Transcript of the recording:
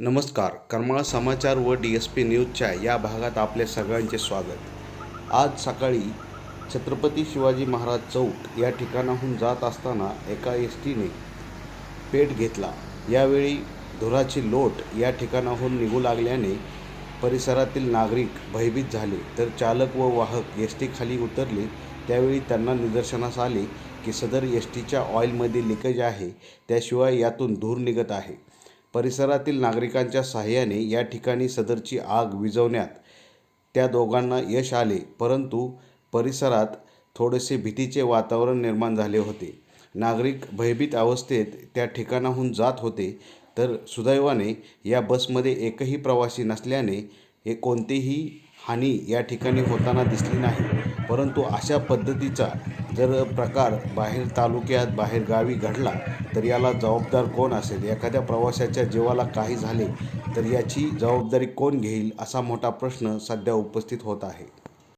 नमस्कार करमाळा समाचार व D S P न्यूजच्या या भागात आपले सगळ्यांचे स्वागत. आज सकाळी छत्रपती शिवाजी महाराज चौक या ठिकाणाहून जात असताना एका एस टीने पेट घेतला. यावेळी धुराची लोट या ठिकाणाहून निघू लागल्याने परिसरातील नागरिक भयभीत झाले. तर चालक व वाहक एस टीखाली उतरले. त्यावेळी त्यांना निदर्शनास आले की सदर एस टीच्या ऑइलमध्ये लिकेज आहे. त्याशिवाय यातून धूर निघत आहे. परिसरातील नागरिकांच्या सहाय्याने या ठिकाणी सदरची आग विझवण्यात त्या दोघांना यश आले परंतु परिसरात थोडेसे भीतीचे वातावरण निर्माण झाले होते. नागरिक भयभीत अवस्थेत त्या ठिकाणाहून जात होते तर सुदैवाने या बसमध्ये एकही प्रवासी नसल्याने हे कोणतीही हानी या ठिकाणी होताना दिसली नाही. परंतु अशा पद्धतीचा जर प्रकार बाहेर तालुक्यात बाहेर गावी घडला तर याला जबाबदार कोण असेल? एखाद्या प्रवाशाच्या जीवाला काही झाले तर याची जबाबदारी कोण घेईल? असा मोठा प्रश्न सध्या उपस्थित होत आहे.